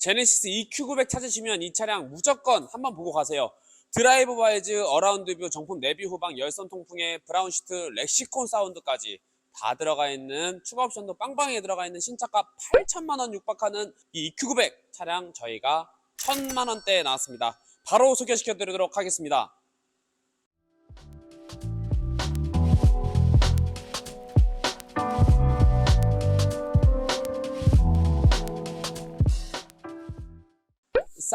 제네시스 EQ900 찾으시면 이 차량 무조건 한번 보고 가세요. 드라이브 와이즈, 어라운드 뷰, 정품 내비 후방, 열선 통풍에 브라운 시트, 렉시콘 사운드까지 다 들어가 있는 추가 옵션도 빵빵하게 들어가 있는 신차가 8천만 원 육박하는 이 EQ900 차량 저희가 1천만 원대에 나왔습니다. 바로 소개시켜 드리도록 하겠습니다.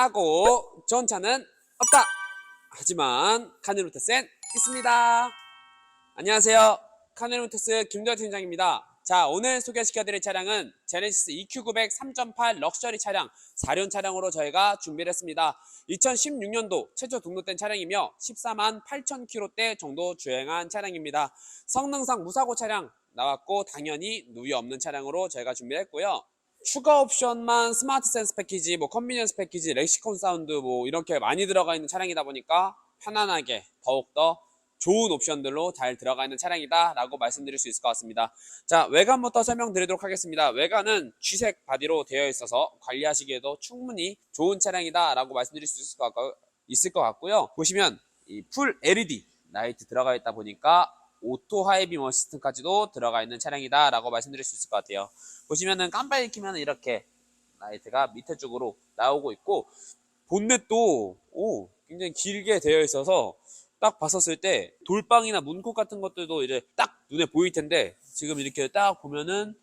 싸고 좋은 차는 없다. 하지만 카네로테스엔 있습니다. 안녕하세요. 카네로테스 김도현 팀장입니다. 자, 오늘 소개시켜드릴 차량은 제네시스 EQ900 3.8 럭셔리 차량, 4륜 차량으로 저희가 준비를 했습니다. 2016년도 최초 등록된 차량이며 14만 8천 킬로대 정도 주행한 차량입니다. 성능상 무사고 차량 나왔고 당연히 누이 없는 차량으로 저희가 준비를 했고요. 추가 옵션만 스마트 센스 패키지, 뭐 컨비니언스 패키지, 렉시콘 사운드 뭐 이렇게 많이 들어가 있는 차량이다 보니까 편안하게 더욱더 좋은 옵션들로 잘 들어가 있는 차량이다 라고 말씀드릴 수 있을 것 같습니다. 자 외관부터 설명드리도록 하겠습니다. 외관은 쥐색 바디로 되어 있어서 관리하시기에도 충분히 좋은 차량이다 라고 말씀드릴 수 있을 것, 같고, 있을 것 같고요. 보시면 이 풀 LED 라이트 들어가 있다 보니까 오토 하이빔 어시스트까지도 들어가 있는 차량이다 라고 말씀드릴 수 있을 것 같아요. 보시면은 깜빡이 켜면 이렇게 라이트가 밑에 쪽으로 나오고 있고 본넷도 오 굉장히 길게 되어 있어서 딱 봤었을 때 돌방이나 문콕 같은 것들도 이제 딱 눈에 보일 텐데 지금 이렇게 딱 보면은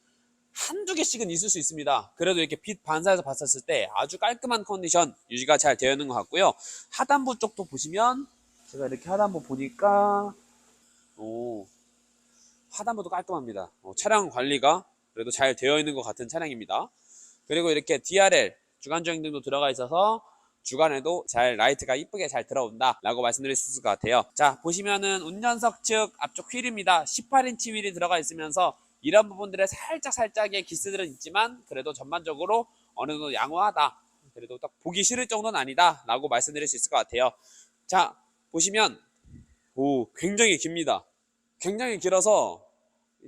한두 개씩은 있을 수 있습니다. 그래도 이렇게 빛 반사해서 봤었을 때 아주 깔끔한 컨디션 유지가 잘 되어 있는 것 같고요. 하단부 쪽도 보시면 제가 이렇게 하단부 보니까 오 하단부도 깔끔합니다. 어, 차량 관리가 그래도 잘 되어 있는 것 같은 차량입니다. 그리고 이렇게 DRL 주간 주행 등도 들어가 있어서 주간에도 잘 라이트가 이쁘게 잘 들어온다 라고 말씀드릴 수 있을 것 같아요 자 보시면은 운전석 측 앞쪽 휠입니다 18인치 휠이 들어가 있으면서 이런 부분들에 살짝 살짝의 기스들은 있지만 그래도 전반적으로 어느 정도 양호하다 그래도 딱 보기 싫을 정도는 아니다 라고 말씀드릴 수 있을 것 같아요 자 보시면 오 굉장히 깁니다 굉장히 길어서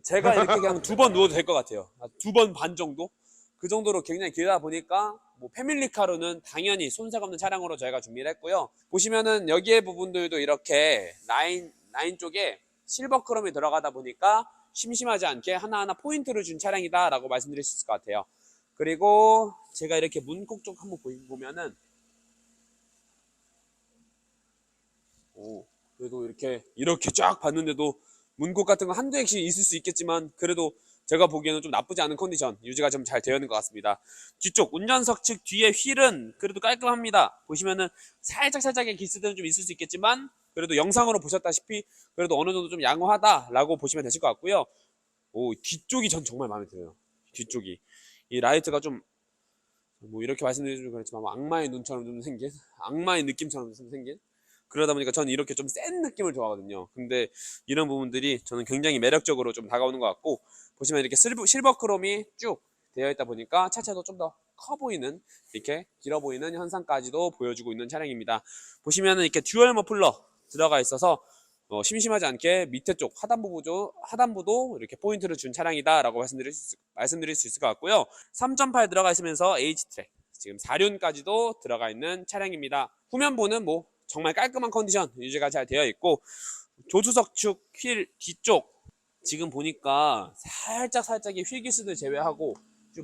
제가 이렇게 그냥 두 번 누워도 될 것 같아요 두 번 반 정도 그 정도로 굉장히 길다 보니까 뭐 패밀리카로는 당연히 손색 없는 차량으로 저희가 준비를 했고요. 보시면은 여기에 부분들도 이렇게 라인 라인 쪽에 실버 크롬이 들어가다 보니까 심심하지 않게 하나하나 포인트를 준 차량이다라고 말씀드릴 수 있을 것 같아요. 그리고 제가 이렇게 문콕 쪽 한번 보면은 오 그래도 이렇게 이렇게 쫙 봤는데도 문콕 같은 거 한두 개씩 있을 수 있겠지만 그래도 제가 보기에는 좀 나쁘지 않은 컨디션 유지가 좀 잘 되어 있는 것 같습니다. 뒤쪽 운전석 측 뒤에 휠은 그래도 깔끔합니다. 보시면은 살짝 살짝의 기스들은 좀 있을 수 있겠지만 그래도 영상으로 보셨다시피 그래도 어느 정도 좀 양호하다라고 보시면 되실 것 같고요. 오 뒤쪽이 전 정말 마음에 들어요. 뒤쪽이 이 라이트가 좀 뭐 이렇게 말씀드리면 그렇지만 뭐 악마의 눈처럼 좀 생긴 악마의 느낌처럼 좀 생긴 그러다 보니까 저는 이렇게 좀 센 느낌을 좋아하거든요. 근데 이런 부분들이 저는 굉장히 매력적으로 좀 다가오는 것 같고 보시면 이렇게 실버, 실버 크롬이 쭉 되어 있다 보니까 차체도 좀 더 커 보이는 이렇게 길어 보이는 현상까지도 보여주고 있는 차량입니다. 보시면은 이렇게 듀얼 머플러 들어가 있어서 어, 심심하지 않게 밑에 쪽 하단부도 하단부도 이렇게 포인트를 준 차량이다라고 말씀드릴 수, 말씀드릴 수 있을 것 같고요. 3.8 들어가 있으면서 H 트랙 지금 4륜까지도 들어가 있는 차량입니다. 후면부는 뭐 정말 깔끔한 컨디션 유지가 잘 되어 있고 조수석 측휠 뒤쪽 지금 보니까 살짝 살짝의 휠기스들 제외하고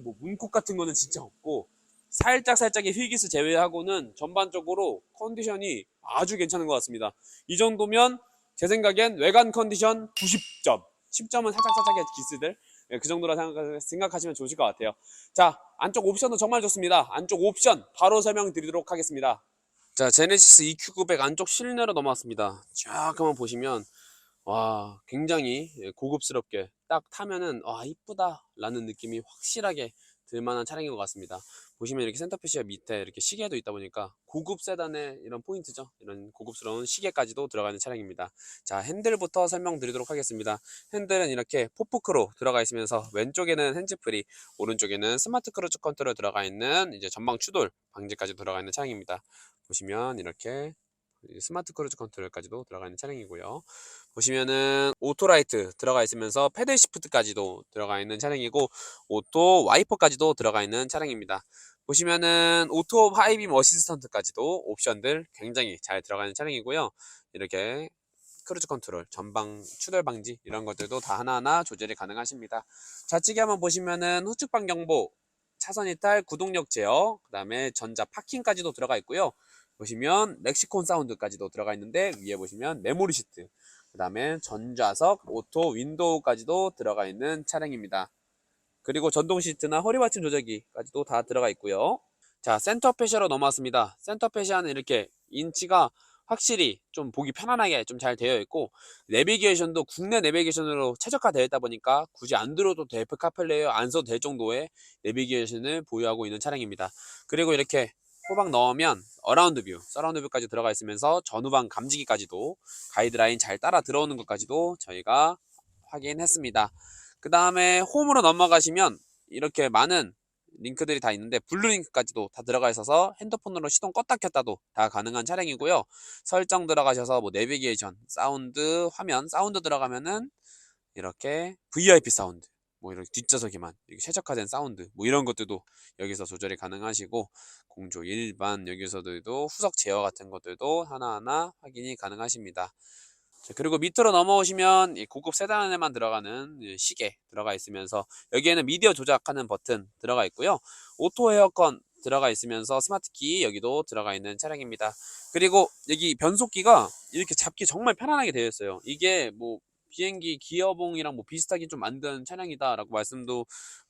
뭐 문콕 같은 거는 진짜 없고 살짝 살짝의 휠기스 제외하고는 전반적으로 컨디션이 아주 괜찮은 것 같습니다. 이 정도면 제 생각엔 외관 컨디션 90점, 10점은 살짝 살짝의 기스들 예, 그 정도라 생각, 생각하시면 좋으실 것 같아요. 자 안쪽 옵션도 정말 좋습니다. 안쪽 옵션 바로 설명드리도록 하겠습니다. 자 제네시스 EQ900 안쪽 실내로 넘어왔습니다. 쫙 한번 보시면 와 굉장히 예, 고급스럽게 딱 타면은 와 이쁘다 라는 느낌이 확실하게 들만한 차량인 것 같습니다. 보시면 이렇게 센터피시어 밑에 이렇게 시계도 있다 보니까 고급 세단의 이런 포인트죠. 이런 고급스러운 시계까지도 들어가는 차량입니다. 자 핸들부터 설명드리도록 하겠습니다. 핸들은 이렇게 포프크로 들어가 있으면서 왼쪽에는 핸즈프리 오른쪽에는 스마트 크루즈 컨트롤 들어가 있는 이제 전방 추돌 방지까지 들어가 있는 차량입니다. 보시면 이렇게 스마트 크루즈 컨트롤까지도 들어가 있는 차량이고요. 보시면은 오토라이트 들어가 있으면서 패들 시프트까지도 들어가 있는 차량이고 오토 와이퍼까지도 들어가 있는 차량입니다. 보시면은 오토 하이빔 어시스턴트까지도 옵션들 굉장히 잘 들어가는 차량이고요. 이렇게 크루즈 컨트롤, 전방 추돌 방지 이런 것들도 다 하나하나 조절이 가능하십니다. 좌측에 한번 보시면은 후측방 경보, 차선 이탈, 구동력 제어, 그 다음에 전자 파킹까지도 들어가 있고요. 보시면 렉시콘 사운드까지도 들어가 있는데 위에 보시면 메모리 시트, 그 다음에 전좌석, 오토 윈도우까지도 들어가 있는 차량입니다. 그리고 전동 시트나 허리 받침 조절기까지도 다 들어가 있고요. 자, 센터 페시아로 넘어왔습니다. 센터 페시아는 이렇게 인치가 확실히 좀 보기 편안하게 좀 잘 되어 있고 내비게이션도 국내 내비게이션으로 최적화되어 있다 보니까 굳이 안 들어도 돼 애플 카플레이어 안 써도 될 정도의 내비게이션을 보유하고 있는 차량입니다. 그리고 이렇게 호박 넣으면 어라운드 뷰, 서라운드 뷰까지 들어가 있으면서 전후방 감지기까지도 가이드라인 잘 따라 들어오는 것까지도 저희가 확인했습니다. 그 다음에 홈으로 넘어가시면 이렇게 많은 링크들이 다 있는데 블루링크까지도 다 들어가 있어서 핸드폰으로 시동 껐다 켰다도 다 가능한 차량이고요. 설정 들어가셔서 뭐 내비게이션, 사운드, 화면, 사운드 들어가면은 이렇게 VIP 사운드, 뭐 이렇게 뒷좌석에만 이렇게 최적화된 사운드, 뭐 이런 것들도 여기서 조절이 가능하시고 공조 일반 여기서도 후석 제어 같은 것들도 하나하나 확인이 가능하십니다. 자, 그리고 밑으로 넘어오시면 이 고급 세단에만 들어가는 이 시계 들어가 있으면서 여기에는 미디어 조작하는 버튼 들어가 있고요. 오토 에어컨 들어가 있으면서 스마트키 여기도 들어가 있는 차량입니다. 그리고 여기 변속기가 이렇게 잡기 정말 편안하게 되어 있어요. 이게 뭐 비행기 기어봉이랑 뭐 비슷하게 좀 만든 차량이다라고 말씀도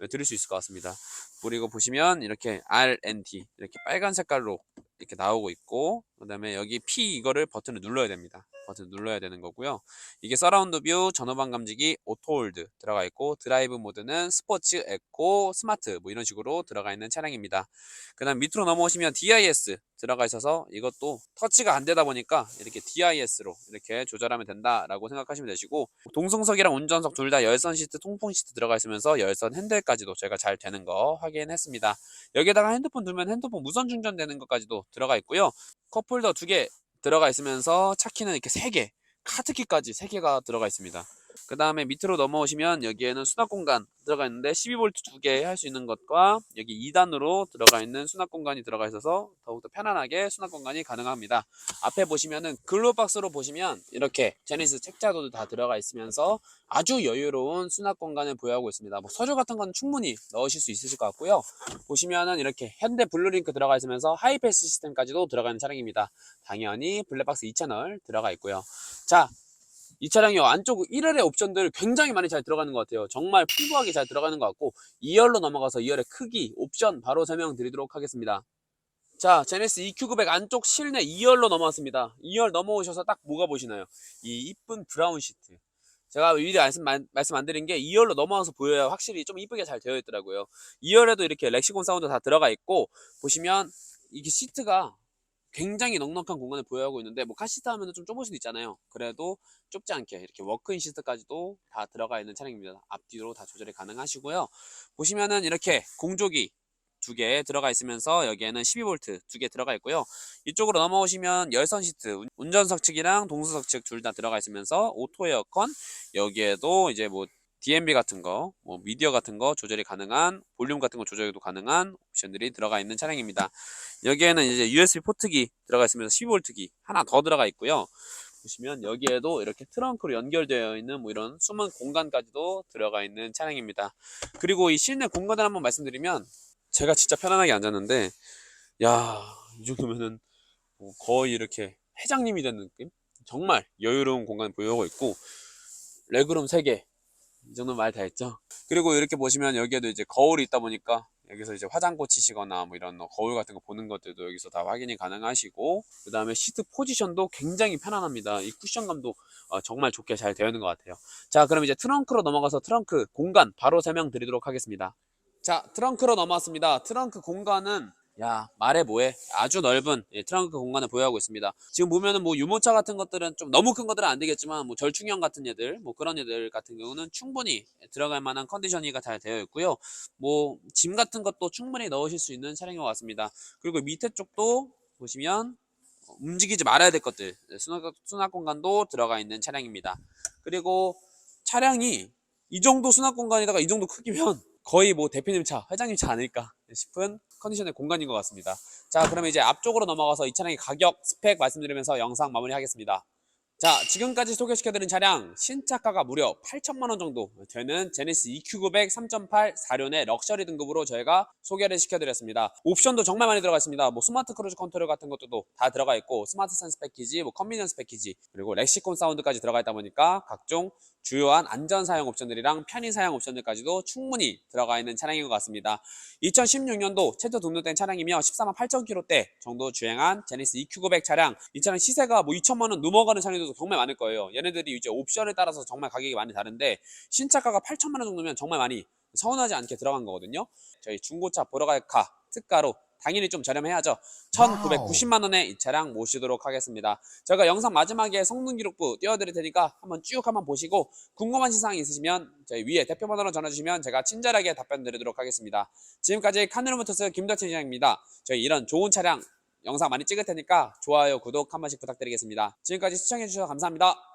드릴 수 있을 것 같습니다. 그리고 보시면 이렇게 RNT 이렇게 빨간 색깔로 이렇게 나오고 있고 그 다음에 여기 P 이거를 버튼을 눌러야 됩니다. 버튼 눌러야 되는 거고요. 이게 서라운드 뷰, 전후방 감지기, 오토홀드 들어가 있고 드라이브 모드는 스포츠, 에코, 스마트 뭐 이런 식으로 들어가 있는 차량입니다. 그 다음 밑으로 넘어오시면 DIS 들어가 있어서 이것도 터치가 안 되다 보니까 이렇게 DIS로 이렇게 조절하면 된다라고 생각하시면 되시고 동승석이랑 운전석 둘 다 열선 시트, 통풍 시트 들어가 있으면서 열선 핸들까지도 저희가 잘 되는 거 확인했습니다. 여기에다가 핸드폰 두면 핸드폰 무선 충전되는 것까지도 들어가 있고요. 컵홀더 두 개 들어가 있으면서 차키는 이렇게 세 개, 카드키까지 세 개가 들어가 있습니다. 그 다음에 밑으로 넘어오시면 여기에는 수납 공간 들어가 있는데 12V 두 개 할 수 있는 것과 여기 2단으로 들어가 있는 수납 공간이 들어가 있어서 더욱더 편안하게 수납 공간이 가능합니다. 앞에 보시면은 글로박스로 보시면 이렇게 제니스 책자도 다 들어가 있으면서 아주 여유로운 수납 공간을 보유하고 있습니다. 뭐 서류 같은 건 충분히 넣으실 수 있으실 것 같고요. 보시면은 이렇게 현대 블루링크 들어가 있으면서 하이패스 시스템까지도 들어가 있는 차량입니다. 당연히 블랙박스 2채널 들어가 있고요. 자, 이 차량이 안쪽 1열의 옵션들 굉장히 많이 잘 들어가는 것 같아요. 정말 풍부하게 잘 들어가는 것 같고 2열로 넘어가서 2열의 크기, 옵션 바로 설명드리도록 하겠습니다. 자, 제네시스 EQ900 안쪽 실내 2열로 넘어왔습니다. 2열 넘어오셔서 딱 뭐가 보시나요? 이 이쁜 브라운 시트. 제가 미리 말씀, 말씀 안 드린 게 2열로 넘어와서 보여야 확실히 좀 이쁘게 잘 되어 있더라고요. 2열에도 이렇게 렉시콘 사운드 다 들어가 있고 보시면 이게 시트가 굉장히 넉넉한 공간을 보유하고 있는데 뭐 카시트 하면 좀 좁을 수도 있잖아요. 그래도 좁지 않게 이렇게 워크인 시트까지도 다 들어가 있는 차량입니다. 앞뒤로 다 조절이 가능하시고요. 보시면은 이렇게 공조기 두 개 들어가 있으면서 여기에는 12V 두 개 들어가 있고요. 이쪽으로 넘어오시면 열선 시트, 운전석 측이랑 동수석 측 둘 다 들어가 있으면서 오토 에어컨 여기에도 이제 뭐 DMB 같은 거, 뭐 미디어 같은 거 조절이 가능한 볼륨 같은 거 조절도 가능한 옵션들이 들어가 있는 차량입니다. 여기에는 이제 USB 포트기 들어가 있으면서 12V기 하나 더 들어가 있고요. 보시면 여기에도 이렇게 트렁크로 연결되어 있는 뭐 이런 숨은 공간까지도 들어가 있는 차량입니다. 그리고 이 실내 공간을 한번 말씀드리면 제가 진짜 편안하게 앉았는데 야, 이 정도면은 뭐 거의 이렇게 회장님이 된 느낌? 정말 여유로운 공간 보유하고 있고 레그룸 3개 이 정도 말다 했죠. 그리고 이렇게 보시면 여기에도 이제 거울이 있다 보니까 여기서 이제 화장 고 치시거나 뭐 이런 거, 거울 같은 거 보는 것들도 여기서 다 확인이 가능하시고 그 다음에 시트 포지션도 굉장히 편안합니다. 이 쿠션감도 어, 정말 좋게 잘 되어 있는 것 같아요. 자 그럼 이제 트렁크로 넘어가서 트렁크 공간 바로 설명드리도록 하겠습니다. 자 트렁크로 넘어왔습니다. 트렁크 공간은 야 말해 뭐해? 아주 넓은 예, 트렁크 공간을 보유하고 있습니다. 지금 보면은 뭐 유모차 같은 것들은 좀 너무 큰 것들은 안 되겠지만 뭐 절충형 같은 애들 뭐 그런 애들 같은 경우는 충분히 들어갈 만한 컨디션이가 잘 되어 있고요. 뭐 짐 같은 것도 충분히 넣으실 수 있는 차량인 것 같습니다. 그리고 밑에 쪽도 보시면 움직이지 말아야 될 것들 수납, 수납 공간도 들어가 있는 차량입니다. 그리고 차량이 이 정도 수납 공간에다가 이 정도 크기면 거의 뭐 대표님 차, 회장님 차 아닐까 싶은 컨디션의 공간인 것 같습니다. 자, 그러면 이제 앞쪽으로 넘어가서 이 차량의 가격, 스펙 말씀드리면서 영상 마무리하겠습니다. 자, 지금까지 소개시켜드린 차량 신차가가 무려 8천만 원 정도 되는 제네시스 EQ900 3.8 4륜의 럭셔리 등급으로 저희가 소개를 시켜드렸습니다. 옵션도 정말 많이 들어가 있습니다. 뭐 스마트 크루즈 컨트롤 같은 것도 다 들어가 있고 스마트 센스 패키지, 뭐 컨비니언스 패키지, 그리고 렉시콘 사운드까지 들어가 있다 보니까 각종 주요한 안전 사용 옵션들이랑 편의 사용 옵션들까지도 충분히 들어가 있는 차량인 것 같습니다. 2016년도 최초 등록된 차량이며 14만 8천 킬로대 정도 주행한 제네시스 EQ900 차량. 이 차량 시세가 뭐 2천만 원 넘어가는 차량들도 정말 많을 거예요. 얘네들이 이제 옵션에 따라서 정말 가격이 많이 다른데 신차가가 8천만 원 정도면 정말 많이 서운하지 않게 들어간 거거든요. 저희 중고차 보러 갈카 특가로 당연히 좀 저렴해야죠. 1,990만 원에 이 차량 모시도록 하겠습니다. 제가 영상 마지막에 성능 기록부 띄워드릴 테니까 한번 쭉 한번 보시고 궁금하신 사항이 있으시면 저희 위에 대표 번호로 전화 주시면 제가 친절하게 답변 드리도록 하겠습니다. 지금까지 카누르모터스 김덕진 시장입니다. 저희 이런 좋은 차량 영상 많이 찍을 테니까 좋아요, 구독 한 번씩 부탁드리겠습니다. 지금까지 시청해 주셔서 감사합니다.